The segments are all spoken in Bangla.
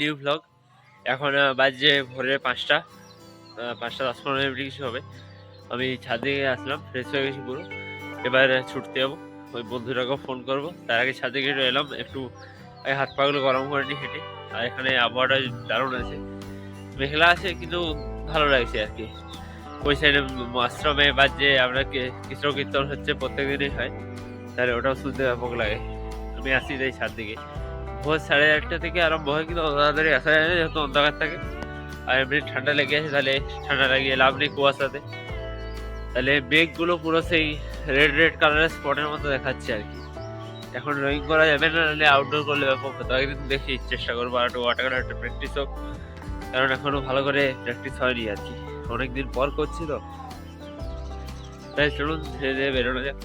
নিউ ব্লগ এখন বাজে ভোরে পাঁচটা। পাঁচটা দশ পনেরো মিনিট কিছু হবে। আমি ছাদে আসলাম ফ্রেশ হয়ে গেছি পুরো। এবার ছুটতে যাব। ওই বন্ধুটাকেও ফোন করব। তার আগে ছাদে গিয়ে এলাম। একটু হাত পাগুলো গরম করে নি হেঁটে। আর এখানে আবহাওয়াটা দারুণ আছে। মেঘলা আছে, কিন্তু ভালো লাগছে আর কি। ওই সাইডে আশ্রমে বা যে আমরা কৃষ্ণ কীর্তন হচ্ছে, প্রত্যেক দিনই হয়। তাহলে ওটাও শুনতে ব্যাপক লাগে। আমি আসি যাই ছাদ দিকে ভোর সাড়ে আটটা থেকে আরম্ভ হয়, কিন্তু তাড়াতাড়ি আসা যায় না, যেহেতু অন্ধকার থাকে। আর এমনি ঠান্ডা লেগে আছে, তাহলে ঠান্ডা লাগিয়ে লাভ নেই কুয়াশাতে। তাহলে মেঘগুলো পুরো সেই রেড রেড কালারের স্পটের মতো দেখাচ্ছে আর কি। এখন ড্রয়িং করা যাবে না, নাহলে আউটডোর করলে ব্যাপক হতো একদিন দেখি, চেষ্টা করব আর একটু ওয়াটার কালার একটা প্র্যাকটিস হোক। কারণ এখনও ভালো করে প্র্যাকটিস হয়নি আর কি। অনেকদিন পর করছি তো। তাই চলুন, ধীরে ধীরে বেরোনো যাক।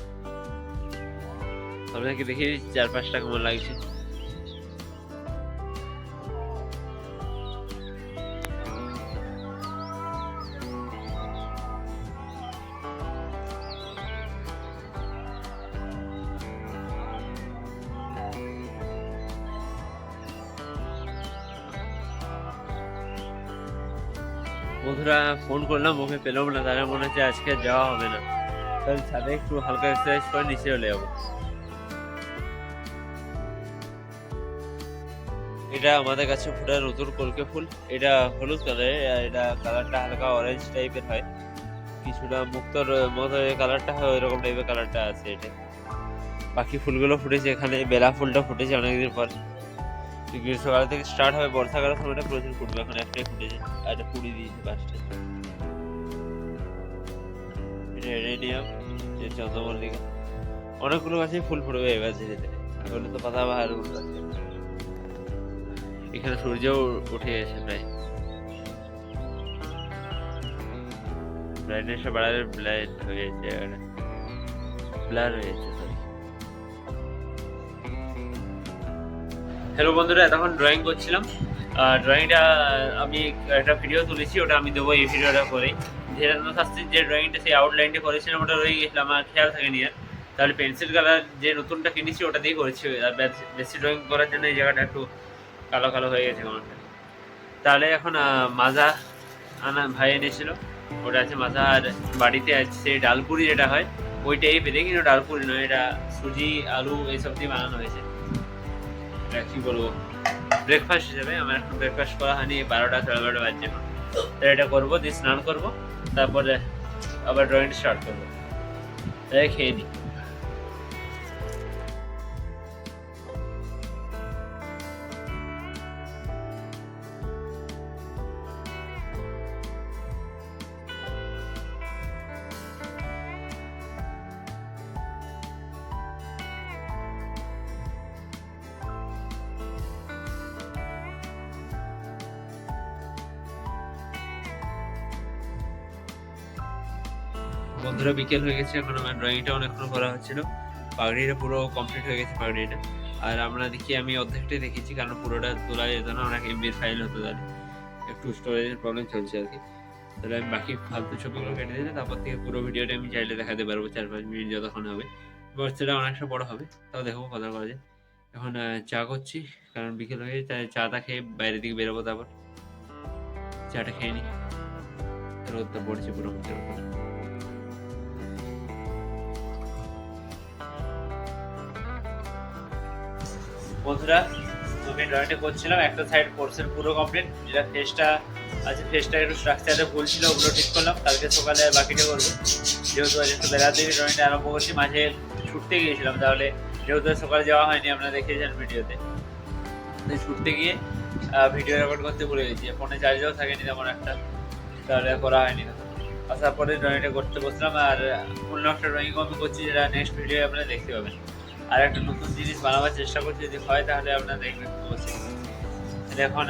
আপনাকে দেখি চার পাঁচটা কেমন লাগছে। বন্ধুরা ফোন করলাম, ওকে পেলাম না তাহলে মনে হচ্ছে আজকে যাওয়া হবে না। তাহলে ছাদে একটু হালকা এক্সারসাইজ করে নিচে চলে যাব। এটা আমাদের কাছে ফুটা নতুন কলকে ফুল। এটা হলুদ কালারের এটা কালারটা হালকা অরেঞ্জ টাইপের হয়। কিছুটা মুক্তর, মতো কালারটা হয়, ওইরকম টাইপের কালারটা আছে এটা। বাকি ফুলগুলো ফুটেছে, এখানে বেলা ফুলটা ফুটেছে অনেকদিন পর। গ্রীষ্মকাল থেকে স্টার্ট হবে বর্ষাকালের সময়টা প্রচুর ফুটবে এখন একটাই ফুটেছে আর কুড়ি দিয়েছে গাছটা রেডিয়াম, যে চন্দ্রমল্লিকা অনেকগুলো গাছেই ফুল ফুটবে এবার ধীরে ধীরে। এগুলো তো পাতা বাহার এখানে সূর্যও উঠে গেছে প্রায়। ব্রাইটনেসটা বাড়ালে ব্লাইট হয়ে যাচ্ছে ব্লার হয়ে যাচ্ছে হ্যালো বন্ধুরা, এতক্ষণ ড্রয়িং করছিলাম। ড্রয়িংটা আমি একটা ভিডিও তুলেছি, ওটা আমি দেবো এই ভিডিওটা করেই। ধীরেন্দ্র শাস্ত্রীর যে ড্রয়িংটা সেই আউটলাইনটা করেছিলাম ওটা রয়ে গেছিলাম আমার খেয়াল থাকেনি আর। তাহলে পেন্সিল কালার যে নতুনটা কিনেছি, ওটা দিয়ে করেছি। আর বেশি ড্রয়িং করার জন্য এই জায়গাটা একটু কালো কালো হয়ে গেছে কেমনটা তাহলে এখন মাজা আনা ভাই এনেছিল। ওটা আছে মাজা আর বাড়িতে আছে, সেই ডালপুরি যেটা হয়, ওইটাই পেতে কিন্তু ডালপুরি নয়, এটা সুজি, আলু এইসব দিয়ে বানানো হয়েছে। কি বলব ব্রেকফাস্ট হিসেবে আমার এখন ব্রেকফাস্ট করা হয়নি, বারোটা, সাড়ে বারোটা বাজছে। এখন তো এটা করব, দিয়ে স্নান করব, তারপরে আবার ড্রয়িং স্টার্ট করব। তাই খেয়ে নিই বন্ধুরা বিকেল হয়ে গেছে, এখন আমার ড্রয়িংটা অনেকক্ষণ করা হচ্ছিল। পাগড়িটা পুরো কমপ্লিট হয়ে গেছে পাগড়িটা। আর আমরা দেখি, আমি অর্ধেকটাই দেখেছি, কারণ পুরোটা তোলা যেত না, অনেক এমবির ফাইল হতো তাহলে। একটু স্টোরেজের প্রবলেম চলছে আর কি। তাহলে আমি বাকি ফালতু ছবিগুলো কেটে দিলে, তারপর থেকে পুরো ভিডিওটা আমি চাইলে দেখাতে পারব, চার পাঁচ মিনিট যতক্ষণ হবে। এবার সেটা অনেকটা বড় হবে, তাও দেখব কথা করা যায়। এখন চা করছি, কারণ বিকেল হয়ে তাই চাটা খেয়ে বাইরের দিকে বেরোবো তারপর। চাটা খেয়ে নিই রোদটা পড়ছে পুরো মুখের উপর বন্ধুরা আমি ড্রয়িংটা করছিলাম, একটা সাইড কোর্সের পুরো কমপ্লিট যেটা ফেসটা আছে ফেসটা একটু স্ট্রাকচারে ভুল ছিল, ওগুলো ঠিক করলাম। কালকে সকালে বাকিটা করব। যেহেতু আজ একটু বেলাতে ড্রয়িংটা আরম্ভ করছি, মাঝে ছুটতে গিয়েছিলাম, তাহলে যেহেতু সকালে যাওয়া হয়নি, আপনারা দেখেছেন ভিডিওতে। ছুটতে গিয়ে ভিডিও রেকর্ড করতে ভুলে গেছি। ফোনে চার্জও থাকেনি তেমন একটা। তাহলে করা হয়নি আসার পরে ড্রয়িংটা করতে বসলাম, আর অন্য একটা ড্রয়িং আমি করছি, যেটা নেক্সট ভিডিও আপনারা দেখতে পাবেন। আর একটা নতুন জিনিস বানাবার চেষ্টা করছি, যদি হয় তাহলে আপনারা দেখবেন তাহলে এখন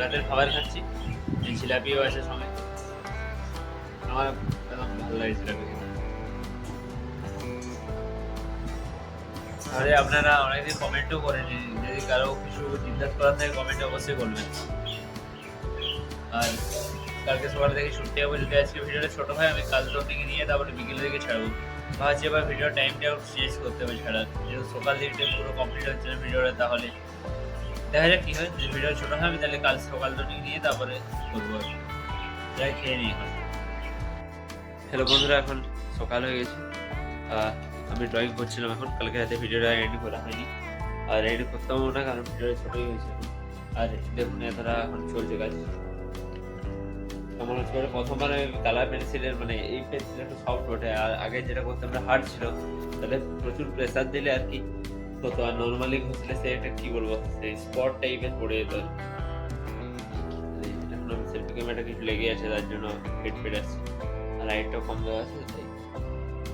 রাতের খাবার খাচ্ছি। জিলাপিও আছে সঙ্গে। আমার একদম ভালো লাগে জিলাপি তাহলে আপনারা অনেকদিন কমেন্টও করেন যদি কারও কিছু জিজ্ঞাসা করার থাকে, কমেন্ট অবশ্যই করবেন আর কালকে সকালে থেকে ছুটতে যাব যদি আজকে ভিডিওটা ছোটো হয়, আমি কাল থেকে নিয়ে তারপরে বিকেলের দিকে ছাড়বো। ভাবছি এবার ভিডিও টাইমটাও চেঞ্জ করতে হবে ছাড়া। যেহেতু সকাল দিকটা পুরো কমপ্লিট হচ্ছে না ভিডিওটা তাহলে দেখা যাক কি হয়। যদি ভিডিও ছোট হয় আমি তাহলে কাল সকাল জন্য নিয়ে তারপরে করব। যাই খেয়ে নিই হ্যালো বন্ধুরা, এখন সকাল হয়ে গেছে। আমি ড্রয়িং করছিলাম এখন। কালকে রাতে ভিডিওটা এডিট করা হয়নি। আর এডিট করতে পারব না, কারণ ভিডিওটা ছোটই হয়েছে। আর দেখুন, এতটা এখন চলছে কাজ। আমার হচ্ছে মানে প্রথমবার কালার পেন্সিলের মানে এই পেন্সিল একটু সফট ওঠে। আর আগে যেটা করতাম আমরা হার্ড ছিল। তাহলে প্রচুর প্রেসার দিলে আর কি হতো। আর নর্মালি ঘষলে সে একটা কি বলব সেই স্পট টাইপের পড়ে যেত। এখন আমি সেলফি ক্যামেরাটা কিছু লেগে আছে, তার জন্য হেড ফেড আসছে। আর লাইটটাও কম দেওয়া আছে, তাই।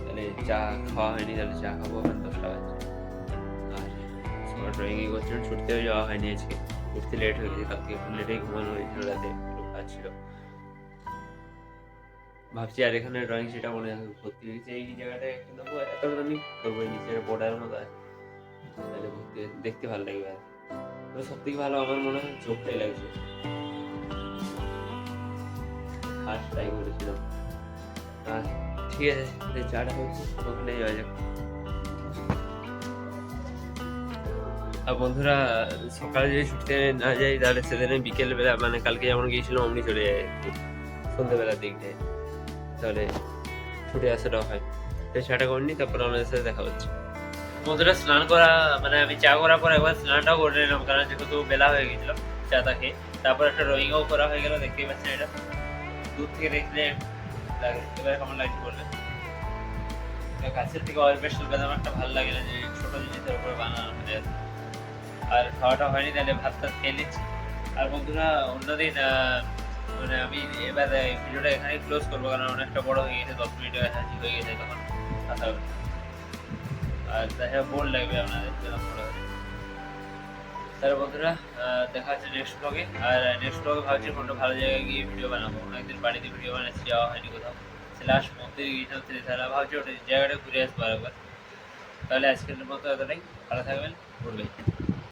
তাহলে চা খাওয়া হয়নি, তাহলে চা খাব এখন দশটা বাজছে আর ড্রয়িংই করছিলাম, ছুটতেও যাওয়া হয়নি আজকে। উঠতে লেট হয়ে গেছে, কালকে লেটেই ঘুমানো হয়েছিল, রাতে কাজ ছিল। ভাবছি আর এখানে ড্রয়িং সেটা মনে হয় ভর্তি হয়েছে। এই জায়গাটায় একটু দেবো এতটা আমি করব এই নিচের বর্ডারের মতো আছে তাহলে ভর্তি দেখতে ভালো লাগবে আর। তবে সব থেকে ভালো আমার মনে হয় চোখটাই লাগছে। ফার্স্ট ট্রাই করেছিলাম। আর ঠিক আছে চাটা হচ্ছে ওখানে যাওয়া যাক। আর বন্ধুরা, সকালে যদি ছুটতে না যাই, তাহলে সেদিনে বিকেলবেলা মানে কালকে যেমন গিয়েছিলাম, অমনি চলে যায় সন্ধ্যেবেলার দিক দিয়ে তাহলে ছুটে আসাটাও হয়। তাই চাটা করে নিই তারপর আমাদের সাথে দেখা হচ্ছে। বন্ধুরা, স্নান করা মানে আমি চা করার পর একবার স্নানটাও করে নিলাম, কারণ যেহেতু বেলা হয়ে গেছিলাম চাটা খেয়ে। তারপর একটা ড্রয়িংও করা হয়ে গেল, দেখতেই পাচ্ছেন এটা। দূর থেকে দেখলে লাগে কেমন লাগছে এটা গাছের থেকে অয়েল পেস্টাল বেদাম একটা ভালো লাগে না যে ছোট জিনিসের উপরে বানানো মানে আর খাওয়াটা হয়নি, তাহলে ভাত টাত খেয়ে নিচ্ছি। আর বন্ধুরা, অন্যদিন মানে আমি এবার ভিডিওটা এখানে ক্লোজ করব, কারণ অনেকটা বড় হয়ে গেছে, দশ মিনিটের কাছাকাছি হয়ে গেছে তখন। কথা হবে আর দেখা বোর লাগবে আপনাদের, যেরকম বড় হয়ে। তাহলে বন্ধুরা দেখা হচ্ছে নেক্সট ব্লগে আর নেক্সট ব্লগে ভাবছি কোনটা ভালো জায়গায় গিয়ে ভিডিও বানাবো। অনেকদিন বাড়িতে ভিডিও বানাচ্ছি, যাওয়া হয়নি কোথাও। লাস্ট মন্দিরে গিয়েছিলাম তাহলে ভাবছি ওটা জায়গাটা ঘুরে আসব আরেকবার। তাহলে আজকের মতো এতটাই। ভালো থাকবেন ঘুরবে